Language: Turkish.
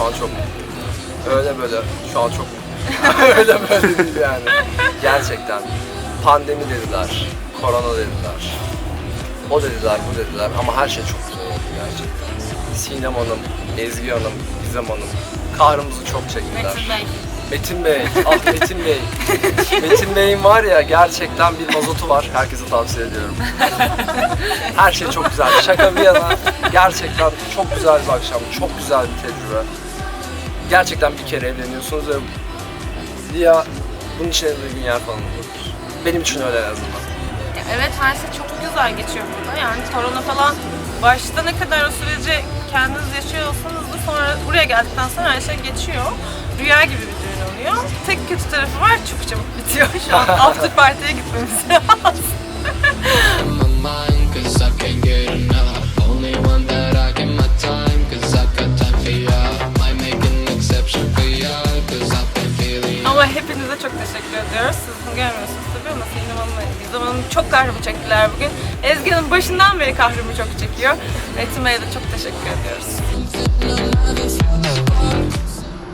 Şu an çok öyle böyle. Şu an çok öyle böyle değil yani. Gerçekten. Pandemi dediler. Korona dediler. O dediler, bu dediler ama her şey çok güzel oldu gerçekten. Sinem Hanım, Ezgi Hanım, Gizem Hanım kahrımızı çok çektiler. Metin Bey. Metin Bey, ah Metin Bey. Metin Bey'in var ya gerçekten bir mazotu var. Herkese tavsiye ediyorum. Her şey çok güzel. Şaka bir yana gerçekten çok güzel bir akşam, çok güzel bir tecrübe. Gerçekten bir kere evleniyorsunuz ve Lia bunun için gün yer falan olur. Benim için öyle en azından. Ya Evet her şey çok güzel geçiyor burada. Yani korona falan başta ne kadar o süreci kendiniz yaşıyor olsanız da sonra buraya geldikten sonra her şey geçiyor. Rüya gibi bir düğün oluyor. Tek kötü tarafı var çok çabuk bitiyor. Şu an after party'ye gitmemiz lazım. Ama hepinize çok teşekkür ediyoruz. Siz bunu görmüyorsunuz tabii ama Sinem Hanım'la Gizem Hanım çok kahrımı çektiler bugün. Ezgi Hanım başından beri kahrımı çok çekiyor. Bey'e de çok teşekkür ediyoruz.